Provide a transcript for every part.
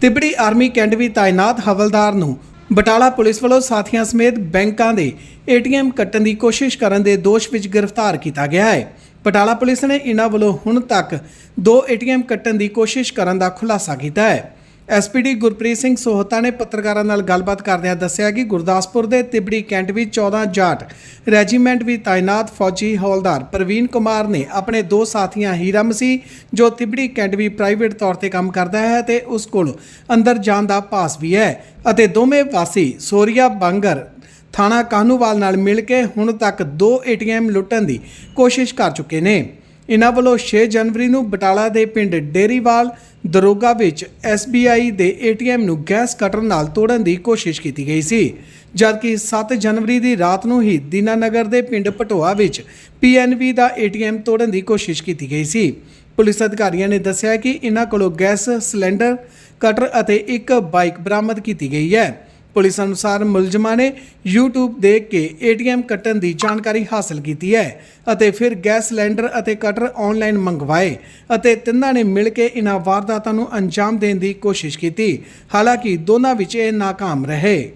Tibri army cantt ਵੀ ਤਾਇਨਾਤ ਹਵਲਦਾਰ ਨੂੰ Batala police ਵੱਲੋਂ ਸਾਥੀਆਂ ਸਮੇਤ ਬੈਂਕਾਂ ਦੇ ਏਟੀਐਮ ਕੱਟਣ ਦੀ ਕੋਸ਼ਿਸ਼ ਕਰਨ ਦੇ ਦੋਸ਼ ਵਿੱਚ ਗ੍ਰਿਫਤਾਰ ਕੀਤਾ ਗਿਆ ਹੈ। ਬਟਾਲਾ ਪੁਲਿਸ ਨੇ ਇਹਨਾਂ ਵੱਲੋਂ ਹੁਣ ਤੱਕ ਦੋ ਏਟੀਐਮ ਕੱਟਣ ਦੀ ਕੋਸ਼ਿਸ਼ ਕਰਨ ਦਾ ਖੁਲਾਸਾ ਕੀਤਾ ਹੈ। ਐਸਪੀਡੀ ਗੁਰਪ੍ਰੀਤ ਸਿੰਘ ਸੋਹਤਾ ਨੇ ਪੱਤਰਕਾਰਾਂ ਨਾਲ ਗੱਲਬਾਤ ਕਰਦਿਆਂ ਦੱਸਿਆ ਕਿ ਗੁਰਦਾਸਪੁਰ ਦੇ ਤਿਬੜੀ ਕੈਂਟ ਵਿੱਚ 14 ਜਾਟ ਰੈਜੀਮੈਂਟ ਵੀ ਤਾਇਨਾਤ ਫੌਜੀ ਹੌਲਦਾਰ ਪ੍ਰਵੀਨ ਕੁਮਾਰ ਨੇ ਆਪਣੇ ਦੋ ਸਾਥੀਆਂ ਹੀਰਾ ਸੀ ਜੋ ਤਿਬੜੀ ਕੈਂਟ ਵੀ ਪ੍ਰਾਈਵੇਟ ਤੌਰ ਤੇ ਕੰਮ ਕਰਦਾ ਹੈ ਤੇ ਉਸ ਕੋਲ ਅੰਦਰ ਜਾਣ ਦਾ ਪਾਸ ਵੀ ਹੈ ਅਤੇ ਦੋਵੇਂ ਵਾਸੀ ਸੋਰੀਆ ਬੰਗਰ ਥਾਣਾ ਕਾਹਨੂਵਾਲ ਨਾਲ ਮਿਲ ਕੇ ਹੁਣ ਤੱਕ ਦੋ ਏਟੀਐਮ ਲੁੱਟਣ ਦੀ ਕੋਸ਼ਿਸ਼ ਕਰ ਚੁੱਕੇ ਨੇ। ਇਹਨਾਂ ਵੱਲੋਂ 6 ਜਨਵਰੀ ਨੂੰ ਬਟਾਲਾ ਦੇ ਪਿੰਡ ਡੇਰੀਵਾਲ ਦਰੋਗਾ ਵਿੱਚ SBI ਦੇ ATM ਨੂੰ ਗੈਸ ਕਟਰ ਨਾਲ ਤੋੜਨ ਦੀ ਕੋਸ਼ਿਸ਼ ਕੀਤੀ ਗਈ ਸੀ, ਜਦਕਿ 7 ਜਨਵਰੀ ਦੀ ਰਾਤ ਨੂੰ ਹੀ ਦੀਨਾਨਗਰ ਦੇ ਪਿੰਡ ਪਟੋਆ ਵਿੱਚ PNB ਦਾ ATM ਤੋੜਨ ਦੀ ਕੋਸ਼ਿਸ਼ ਕੀਤੀ ਗਈ ਸੀ। ਪੁਲਿਸ ਅਧਿਕਾਰੀਆਂ ਨੇ ਦੱਸਿਆ ਕਿ ਇਹਨਾਂ ਕੋਲੋਂ ਗੈਸ ਸਿਲੰਡਰ, ਕਟਰ ਅਤੇ ਇੱਕ ਬਾਈਕ ਬਰਾਮਦ ਕੀਤੀ ਗਈ ਹੈ। ਪੁਲਿਸ ਅਨੁਸਾਰ ਮੁਲਜ਼ਮਾਂ ਨੇ YouTube ਦੇਖ ਕੇ ATM ਕੱਟਣ ਦੀ ਜਾਣਕਾਰੀ ਹਾਸਲ ਕੀਤੀ ਹੈ ਅਤੇ ਫਿਰ ਗੈਸ ਸਿਲੰਡਰ ਅਤੇ ਕਟਰ ਆਨਲਾਈਨ ਮੰਗਵਾਏ ਅਤੇ ਤਿੰਨਾਂ ਨੇ ਮਿਲ ਕੇ ਇਨ੍ਹਾਂ ਵਾਰਦਾਤਾਂ ਨੂੰ ਅੰਜਾਮ ਦੇਣ ਦੀ ਕੋਸ਼ਿਸ਼ ਕੀਤੀ। ਹਾਲਾਂਕਿ ਦੋਨਾਂ ਵਿੱਚ ਇਹ ناکਾਮ ਰਹੇ।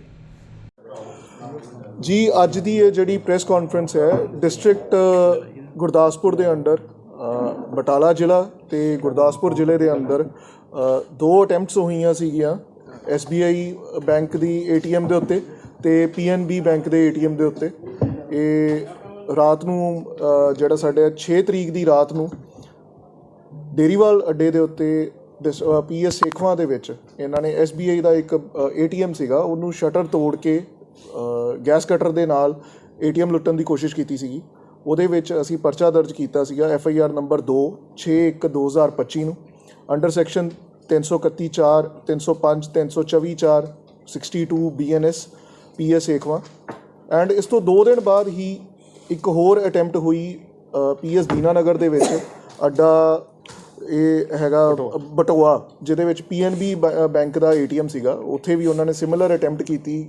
ਜੀ, ਅੱਜ ਦੀ ਇਹ ਜਿਹੜੀ ਪ੍ਰੈਸ ਕਾਨਫਰੰਸ ਹੈ ਡਿਸਟ੍ਰਿਕਟ ਗੁਰਦਾਸਪੁਰ ਦੇ ਅੰਡਰ ਬਟਾਲਾ ਜ਼ਿਲ੍ਹਾ ਤੇ ਗੁਰਦਾਸਪੁਰ ਜ਼ਿਲ੍ਹੇ ਦੇ ਅੰਦਰ ਦੋ ਅਟੈਂਪਟਸ ਹੋਈਆਂ ਸੀਗੀਆਂ। SBI ਬੈਂਕ ਦੀ ATM ਦੇ ਉੱਤੇ ਤੇ PNB ਬੈਂਕ ਦੇ ATM ਦੇ ਉੱਤੇ। ਇਹ ਰਾਤ ਨੂੰ ਜਿਹੜਾ ਸਾਡੇ 6 ਤਰੀਕ ਦੀ ਰਾਤ ਨੂੰ ਡੇਰੀਵਾਲ ਅੱਡੇ ਦੇ ਉੱਤੇ ਪੀਐਸ ਸੇਖਵਾਂ ਦੇ ਵਿੱਚ ਇਹਨਾਂ ਨੇ SBI ਦਾ ਇੱਕ ATM ਸੀਗਾ। ਉਹਨੂੰ ਸ਼ਟਰ ਤੋੜ ਕੇ ਗੈਸ ਕਟਰ ਦੇ ਨਾਲ ATM ਲੁੱਟਣ ਦੀ ਕੋਸ਼ਿਸ਼ ਕੀਤੀ ਸੀਗੀ। ਉਹਦੇ ਵਿੱਚ ਅਸੀਂ ਪਰਚਾ ਦਰਜ ਕੀਤਾ ਸੀਗਾ ਐੱਫ ਆਈ ਆਰ ਨੰਬਰ 2 61/2025 ਨੂੰ। Under section 331 4 305 324 4 62 BNS PS Sekhwan and ਇਸ ਤੋਂ 2 ਦਿਨ ਬਾਅਦ ਹੀ ਇੱਕ ਹੋਰ ਅਟੈਂਪਟ ਹੋਈ ਪੀਐਸ ਦੀਨਾਨਗਰ ਦੇ ਵਿੱਚ ਅੱਡਾ ਇਹ ਹੈਗਾ ਬਟੋਆ। ਜਿਹਦੇ ਵਿੱਚ ਪੀਐਨਬੀ ਬੈਂਕ ਦਾ ਏਟੀਐਮ ਸੀਗਾ। ਉੱਥੇ ਵੀ ਉਹਨਾਂ ਨੇ ਸਿਮਿਲਰ ਅਟੈਂਪਟ ਕੀਤੀ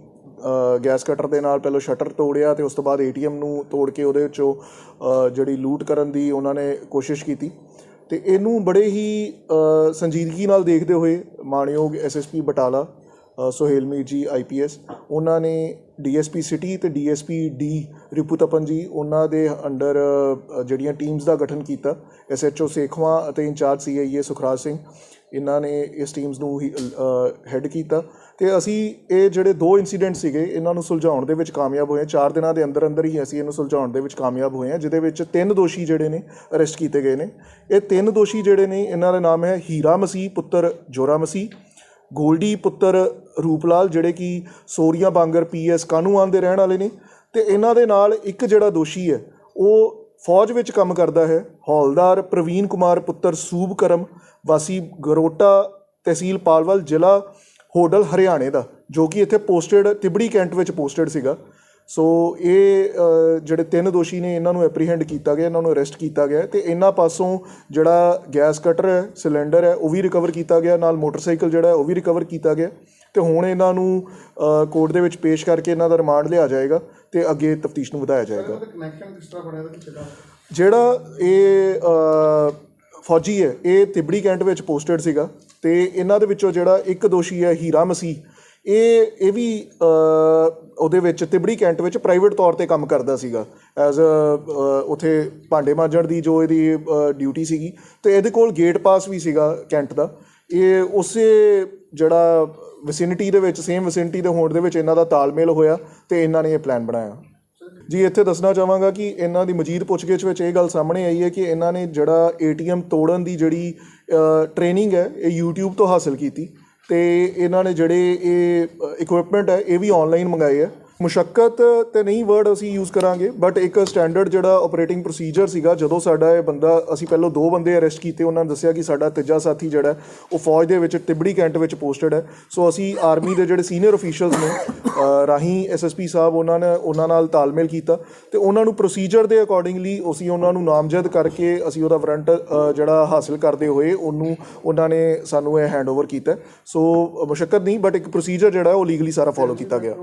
ਗੈਸ ਕਟਰ ਦੇ ਨਾਲ ਪਹਿਲਾਂ ਸ਼ਟਰ ਤੋੜਿਆ ਤੇ ਉਸ ਤੋਂ ਬਾਅਦ ਏਟੀਐਮ ਨੂੰ ਤੋੜ ਕੇ ਉਹਦੇ ਵਿੱਚੋਂ ਜਿਹੜੀ ਲੂਟ ਕਰਨ ਦੀ ਉਹਨਾਂ ਨੇ ਕੋਸ਼ਿਸ਼ ਕੀਤੀ। ਤੇ ਇਹਨੂੰ ਬੜੇ ਹੀ ਸੰਜੀਦਗੀ ਨਾਲ ਦੇਖਦੇ ਹੋਏ ਮਾਣਯੋਗ ਐਸਐਸਪੀ ਬਟਾਲਾ ਅ, ਸੁਹੇਲਮੀਤ ਜੀ ਆਈਪੀਐਸ ਉਹਨਾਂ ਨੇ ਡੀਐਸਪੀ ਸਿਟੀ ਤੇ ਡੀਐਸਪੀ ਡੀ ਰਿਪੂਤਪਨ ਜੀ ਉਹਨਾਂ ਦੇ ਅੰਡਰ ਜਿਹੜੀਆਂ ਟੀਮਸ ਦਾ ਗਠਨ ਕੀਤਾ ਐਸਐਚਓ ਸੇਖਵਾਂ ਅਤੇ ਇੰਚਾਰਜ ਸੀਆਈਏ ਸੁਖਰਾਜ ਸਿੰਘ ਇਹਨਾਂ ਨੇ ਇਸ ਟੀਮਸ ਨੂੰ ਹੀ ਹੈੱਡ ਕੀਤਾ ਤੇ ਅਸੀਂ ਇਹ ਜਿਹੜੇ ਦੋ ਇਨਸੀਡੈਂਟ ਸੀਗੇ, ਇਹਨਾਂ ਨੂੰ ਸੁਲਝਾਉਣ ਦੇ ਵਿੱਚ ਕਾਮਯਾਬ ਹੋਏ ਹਾਂ। ਚਾਰ ਦਿਨਾਂ ਦੇ ਅੰਦਰ ਅੰਦਰ ਹੀ ਅਸੀਂ ਇਹਨੂੰ ਸੁਲਝਾਉਣ ਦੇ ਵਿੱਚ ਕਾਮਯਾਬ ਹੋਏ ਹਾਂ, ਜਿਹਦੇ ਵਿੱਚ ਤਿੰਨ ਦੋਸ਼ੀ ਜਿਹੜੇ ਨੇ ਅਰੈਸਟ ਕੀਤੇ ਗਏ ਨੇ ਇਹ ਤਿੰਨ ਦੋਸ਼ੀ ਜਿਹੜੇ ਨੇ, ਇਹਨਾਂ ਦਾ ਨਾਮ ਹੈ ਹੀਰਾ ਮਸੀਹ, ਪੁੱਤਰ ਜੋਰਾ ਮਸੀਹ, ਗੋਲਡੀ, ਪੁੱਤਰ ਰੂਪਲਾਲ, ਜਿਹੜੇ ਕਿ ਸੋਰੀਆ ਬਾਂਗਰ ਪੀਐਸ ਕਾਨੂੰਨ ਦੇ ਰਹਿਣ ਵਾਲੇ ਨੇ ਤੇ ਇਹਨਾਂ ਦੇ ਨਾਲ ਇੱਕ ਜਿਹੜਾ ਦੋਸ਼ੀ ਹੈ, ਉਹ ਫੌਜ ਵਿੱਚ ਕੰਮ ਕਰਦਾ ਹੈ, ਹੌਲਦਾਰ ਪ੍ਰਵੀਨ ਕੁਮਾਰ ਪੁੱਤਰ ਸੂਬ ਕਰਮ, ਵਾਸੀ ਗਰੋਟਾ ਤਹਿਸੀਲ ਪਾਲਵਲ, ਜ਼ਿਲ੍ਹਾ ਹੋਡਲ, ਹਰਿਆਣੇ ਦਾ, ਜੋ ਕਿ ਇੱਥੇ ਪੋਸਟਡ ਤਿਬੜੀ ਕੈਂਟ ਵਿੱਚ ਪੋਸਟਡ ਸੀਗਾ। ਸੋ ਇਹ ਜਿਹੜੇ ਤਿੰਨ ਦੋਸ਼ੀ ਨੇ, ਇਹਨਾਂ ਨੂੰ ਐਪਰੀਹੈਂਡ ਕੀਤਾ ਗਿਆ, ਇਹਨਾਂ ਨੂੰ ਅਰੈਸਟ ਕੀਤਾ ਗਿਆ ਤੇ ਇਹਨਾਂ ਪਾਸੋਂ ਜਿਹੜਾ ਗੈਸ ਕਟਰ ਹੈ ਸਿਲੰਡਰ ਹੈ, ਉਹ ਵੀ ਰਿਕਵਰ ਕੀਤਾ ਗਿਆ, ਨਾਲ ਮੋਟਰਸਾਈਕਲ ਜਿਹੜਾ ਹੈ, ਉਹ ਵੀ ਰਿਕਵਰ ਕੀਤਾ ਗਿਆ। ਤੇ ਹੁਣ ਇਹਨਾਂ ਨੂੰ ਕੋਰਟ ਦੇ ਵਿੱਚ ਪੇਸ਼ ਕਰਕੇ ਇਹਨਾਂ ਦਾ ਰਿਮਾਂਡ ਲਿਆ ਜਾਏਗਾ ਤੇ ਅੱਗੇ ਤਫਤੀਸ਼ ਨੂੰ ਵਧਾਇਆ ਜਾਏਗਾ। ਜਿਹੜਾ ਇਹ ਫੌਜੀ ਹੈ ਇਹ ਤਿਬੜੀ ਕੈਂਟ ਵਿੱਚ ਪੋਸਟਡ ਸੀਗਾ ਤੇ ਇਹਨਾਂ ਦੇ ਵਿੱਚੋਂ ਜਿਹੜਾ ਇੱਕ ਦੋਸ਼ੀ ਹੈ ਹੀਰਾ ਮਸੀਹ ਇਹ ਇਹ ਵੀ ਉਹਦੇ ਵਿੱਚ ਤਿਬੜੀ ਕੈਂਟ ਵਿੱਚ ਪ੍ਰਾਈਵੇਟ ਤੌਰ ਤੇ ਕੰਮ ਕਰਦਾ ਸੀਗਾ ਐਜ਼ ਅ ਉਥੇ ਭਾਂਡੇ ਮਾਂਜਣ ਦੀ ਜੋ ਇਹਦੀ ਡਿਊਟੀ ਸੀਗੀ ਤੇ ਇਹਦੇ ਕੋਲ ਗੇਟ ਪਾਸ ਵੀ ਸੀਗਾ ਕੈਂਟ ਦਾ। ਇਹ ਉਸੇ ਜਿਹੜਾ ਵਿਸਿਨਿਟੀ ਦੇ ਵਿੱਚ ਸੇਮ ਵਿਸਿਨਿਟੀ ਦੇ ਹੋਣ ਦੇ ਵਿੱਚ ਇਹਨਾਂ ਦਾ ਤਾਲਮੇਲ ਹੋਇਆ ਤੇ ਇਹਨਾਂ ਨੇ ਇਹ ਪਲਾਨ ਬਣਾਇਆ। ਜੀ, ਇੱਥੇ ਦੱਸਣਾ ਚਾਹਾਂਗਾ ਕਿ ਇਹਨਾਂ ਦੀ ਮਜੀਦ ਪੁੱਛਗਿੱਛ ਵਿੱਚ ਇਹ ਗੱਲ ਸਾਹਮਣੇ ਆਈ ਹੈ ਕਿ ਇਹਨਾਂ ਨੇ ਜਿਹੜਾ ਏਟੀਐਮ ਤੋੜਨ ਦੀ ਜਿਹੜੀ ਟ੍ਰੇਨਿੰਗ ਹੈ, ਇਹ YouTube ਤੋਂ ਹਾਸਲ ਕੀਤੀ ਤੇ ਇਹਨਾਂ ਨੇ ਜਿਹੜੇ ਇਹ ਇਕਵਿਪਮੈਂਟ ਹੈ, ਇਹ ਵੀ ਆਨਲਾਈਨ ਮੰਗਾਏ ਹੈ। ਮੁਸ਼ੱਕਤ ਤੇ ਨਹੀਂ ਵਰਡ ਅਸੀਂ ਯੂਜ਼ ਕਰਾਂਗੇ ਬਟ ਇੱਕ ਸਟੈਂਡਰਡ ਜਿਹੜਾ ਆਪਰੇਟਿੰਗ ਪ੍ਰੋਸੀਜਰ ਸੀਗਾ ਜਦੋਂ ਸਾਡਾ ਇਹ ਬੰਦਾ ਅਸੀਂ ਪਹਿਲਾਂ ਦੋ ਬੰਦੇ ਅਰੈਸਟ ਕੀਤੇ ਉਹਨਾਂ ਨੇ ਦੱਸਿਆ ਕਿ ਸਾਡਾ ਤੀਜਾ ਸਾਥੀ ਜਿਹੜਾ ਉਹ ਫੌਜ ਦੇ ਵਿੱਚ ਤਿਬੜੀ ਕੈਂਟ ਵਿੱਚ ਪੋਸਟਡ ਹੈ। ਸੋ ਅਸੀਂ ਆਰਮੀ ਦੇ ਜਿਹੜੇ ਸੀਨੀਅਰ ਅਫੀਸ਼ੀਅਲਸ ਨੇ ਅ, ਰਾਹੀਂ ਐਸਐਸਪੀ ਸਾਹਿਬ ਉਹਨਾਂ ਨੇ ਉਹਨਾਂ ਨਾਲ ਤਾਲਮੇਲ ਕੀਤਾ ਤੇ ਉਹਨਾਂ ਨੂੰ ਪ੍ਰੋਸੀਜਰ ਦੇ ਅਕੋਰਡਿੰਗਲੀ ਅਸੀਂ ਉਹਨਾਂ ਨੂੰ ਨਾਮਜ਼ਦ ਕਰਕੇ ਅਸੀਂ ਉਹਦਾ ਵਾਰੰਟ ਜਿਹੜਾ ਹਾਸਲ ਕਰਦੇ ਹੋਏ ਉਹਨੂੰ ਉਹਨਾਂ ਨੇ ਸਾਨੂੰ ਇਹ ਹੈਂਡਓਵਰ ਕੀਤਾ। ਸੋ ਮੁਸ਼ੱਕਤ ਨਹੀਂ ਬਟ ਇੱਕ ਪ੍ਰੋਸੀਜਰ ਜਿਹੜਾ ਉਹ ਲੀਗਲੀ ਸਾਰਾ ਫੋਲੋ ਕੀਤਾ ਗਿਆ।